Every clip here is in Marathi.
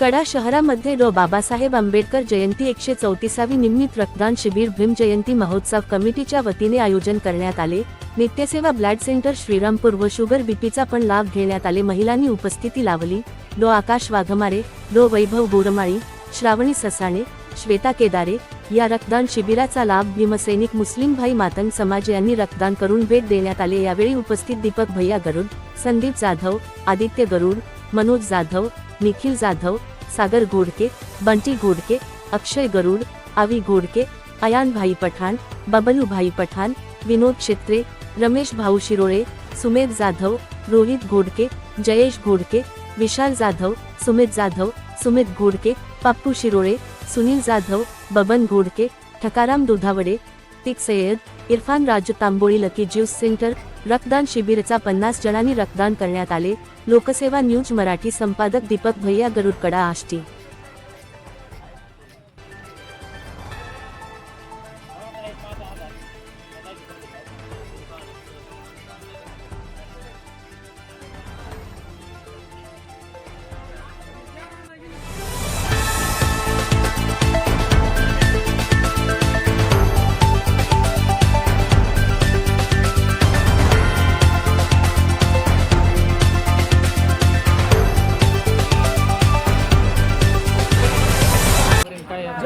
कडा शहरामध्ये डॉ बाबासाहेब आंबेडकर जयंती एकशे चौतीसावी निमित्त रक्तदान शिबिर भीम जयंती महोत्सव कमिटीच्या वतीने आयोजन करण्यात आले. नित्यसेवा ब्लड सेंटर श्रीरामपूर व शुगर बीपीचा पण लाभ घेण्यात आले. महिलांनी उपस्थिती लावली. डो आकाश वाघमारे डो वैभव बोरमाळी श्रावणी ससाणे श्वेता केदारे या रक्तदान शिबिराचा लाभ भीमसैनिक मुस्लिम भाई मातंग समाज यांनी रक्तदान करून भेट देण्यात आले. यावेळी उपस्थित दीपक भैया गरुड संदीप जाधव आदित्य गरुड मनोज जाधव निखिल जाधव सागर गोड के बंटी गोड के अक्षय गरुड़ अवि गोड के अयान भाई पठान, बबलू भाई पठान, विनोद छेत्रे रमेश भाऊ शिरोड़े सुमेध जाधव, रोहित गोड के जयेश गोड के विशाल जाधव, सुमित जाधव, सुमित गोड के पप्पू शिरोड़े सुनील जाधव, बबन गोड के ठकाराम दुधावड़े, तिक Sayyed Irfan Raju Tamboli lucky juice centre रक्तदान शिबिरचा पन्नास जणांनी रक्तदान करण्यात आले. लोकसेवा न्यूज मराठी संपादक दीपक भैया गरुडकडा आष्टी.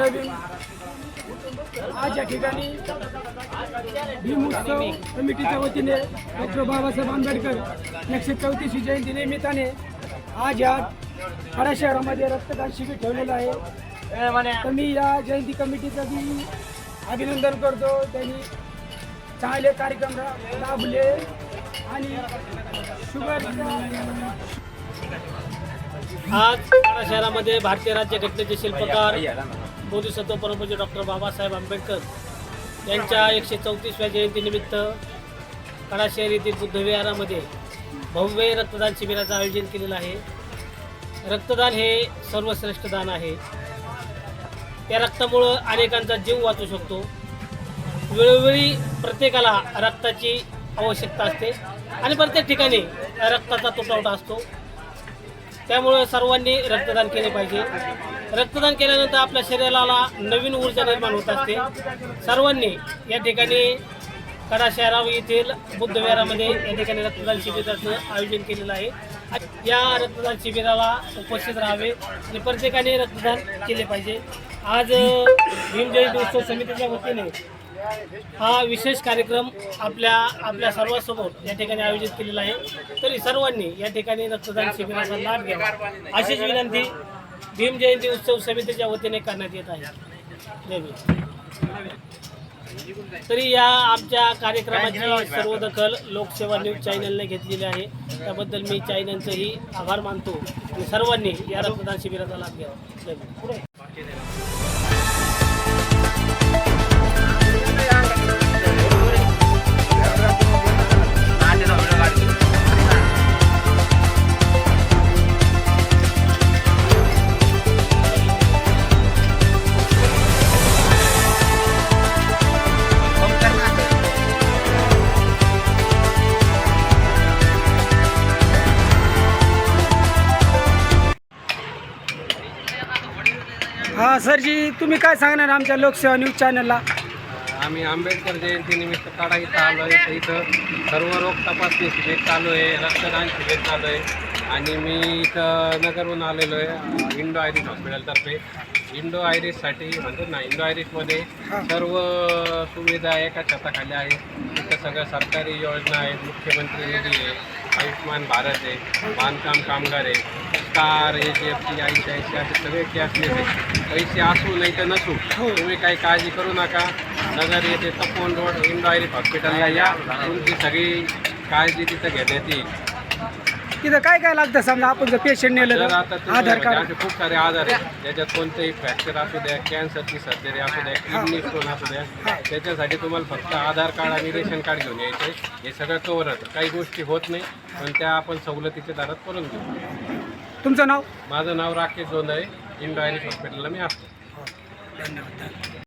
जय आज या ठिकाणी भीमोत्सव कमिटीच्या वतीने डॉक्टर बाबासाहेब आंबेडकर एकशे चौतीसवी जयंती निमित्ताने आज या खडा शहरामध्ये रक्तदान शिबिर ठेवलेलं आहे. तर मी या जयंती कमिटीचं मी अभिनंदन करतो. त्यांनी चांगले कार्यक्रम लाभले राबले आणि शुगर आज ठाणा शहरामध्ये भारतीय राज्य घटनेचे शिल्पकार बोधिसत्व परमपूज्य म्हणजे डॉक्टर बाबासाहेब आंबेडकर यांच्या एकशे चौतीसव्या जयंतीनिमित्त कडाशेर येथील बुद्ध विहारामध्ये भव्य रक्तदान शिबिराचं आयोजन केलेलं आहे. रक्तदान हे सर्वश्रेष्ठ दान आहे. त्या रक्तामुळं अनेकांचा जीव वाचू शकतो. वेळोवेळी प्रत्येकाला रक्ताची आवश्यकता असते आणि प्रत्येक ठिकाणी रक्ताचा तुटवडा असतो. त्यामुळं सर्वांनी रक्तदान केले पाहिजे. रक्तदान केल्यानंतर आपल्या शरीराला नवीन ऊर्जा निर्माण होत असते. सर्वांनी या ठिकाणी कडा शहराव येथील बुद्धविहारामध्ये या ठिकाणी रक्तदान शिबिराचं आयोजन केलेलं आहे. या रक्तदान शिबिराला उपस्थित राहावे आणि प्रत्येकाने रक्तदान केले पाहिजे. आज भीमजयंती उत्सव समितीच्या वतीने हा विशेष कार्यक्रम आपल्या आपल्या सर्वांसमोर या ठिकाणी आयोजित केलेला आहे. तरी सर्वांनी या ठिकाणी रक्तदान शिबिराचा लाभ घ्यावा. अशीच विनंती भीम जयंती उत्सव समितीच्या वतीने करण्यात येत आहे. तरी या आमच्या कार्यक्रमाची सर्व दखल लोकसेवा न्यूज चॅनलने घेतलेली आहे. त्याबद्दल मी चॅनलचंही आभार मानतो. आणि सर्वांनी या रक्तदान शिबिराचा लाभ घ्यावा. हा सरजी तुम्ही काय सांगणार आमच्या लोकसेवा न्यूज चॅनलला? आम्ही आंबेडकर जयंतीनिमित्त काढा इथं आलो आहे. तर इथं सर्व रोग तपासणी शिबिर चालू आहे. रक्तदान शिबिर चालू आहे. आणि मी इथं नगरहून आलेलो आहे इंडो आयरिश हॉस्पिटलतर्फे. इंडो आयरिशसाठी म्हणतो ना इंडो आयरिशमध्ये सर्व सुविधा एका छताखाली आहे. इथं सगळं सरकारी योजना आहेत. मुख्यमंत्री निधी आहे. आयुष्यमान भारत आहे. बांधकाम कामगार आहे. C I C I C असे सगळे कॅशलेस आहे. पैसे असू नाही तर नसू. तुम्ही काही काळजी करू नका. नगर येथे तपोन रोड आयरिश हॉस्पिटलला या. तुमची सगळी काळजी तिथं घेण्यात येईल तिथं काय काय लागतं समजा? आपण जर पेशंट नेलं तर आता आधार म्हणजे कार्ड. असे खूप सारे आजार आहेत. ज्याच्यात कोणतेही फ्रॅक्चर असू द्या कॅन्सरची सर्जरी असू द्या किडनी स्टोन असू द्या. त्याच्यासाठी तुम्हाला फक्त आधार कार्ड आणि रेशन कार्ड घेऊन यायचं. हे सगळं कवर होतं. काही गोष्टी होत नाही पण त्या आपण सवलतीच्या दरात करून घेऊ. तुमचं नाव? माझं नाव राकेश जोंधळे इंडो आयरिश हॉस्पिटलला मी असतो. धन्यवाद.